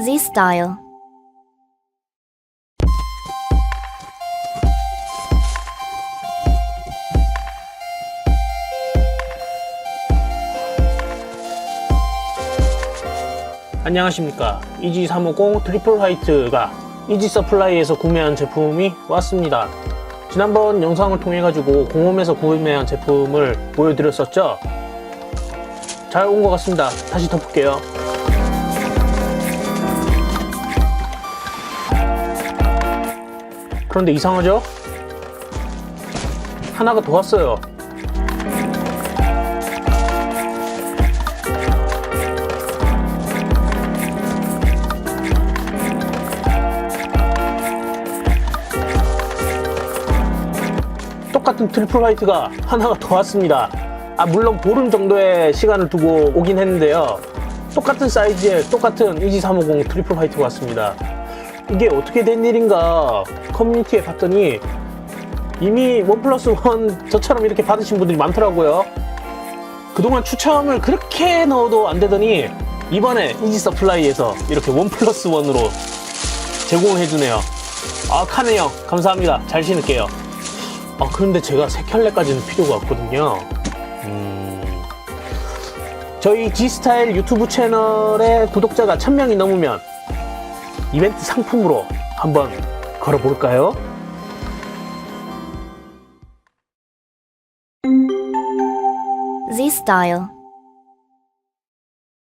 Z Style. 안녕하십니까. 이지 350 트리플 화이트가 이지 서플라이에서 구매한 제품이 왔습니다. 지난번 영상을 통해 가지고 공홈에서 구매한 제품을 보여드렸었죠? 잘 온 것 같습니다. 다시 덮을게요 그런데 이상하죠? 하나가 더 왔어요 똑같은 트리플 화이트가 하나가 더 왔습니다. 아, 물론 보름 정도의 시간을 두고 오긴 했는데요. 똑같은 사이즈의 똑같은 이지 350 트리플 화이트가 왔습니다. 이게 어떻게 된 일인가 커뮤니티에 봤더니 이미 원 플러스 원 저처럼 이렇게 받으신 분들이 많더라고요. 그동안 추첨을 그렇게 넣어도 안 되더니 이번에 이지 서플라이에서 이렇게 원 플러스 원으로 제공을 해주네요. 아, 카네요. 감사합니다. 잘 신을게요. 아, 그런데 제가 세 켤레까지는 필요가 없거든요. 음, 저희 G스타일 유튜브 채널의 구독자가 1000명이 넘으면 이벤트 상품으로 한번 걸어볼까요? Z Style.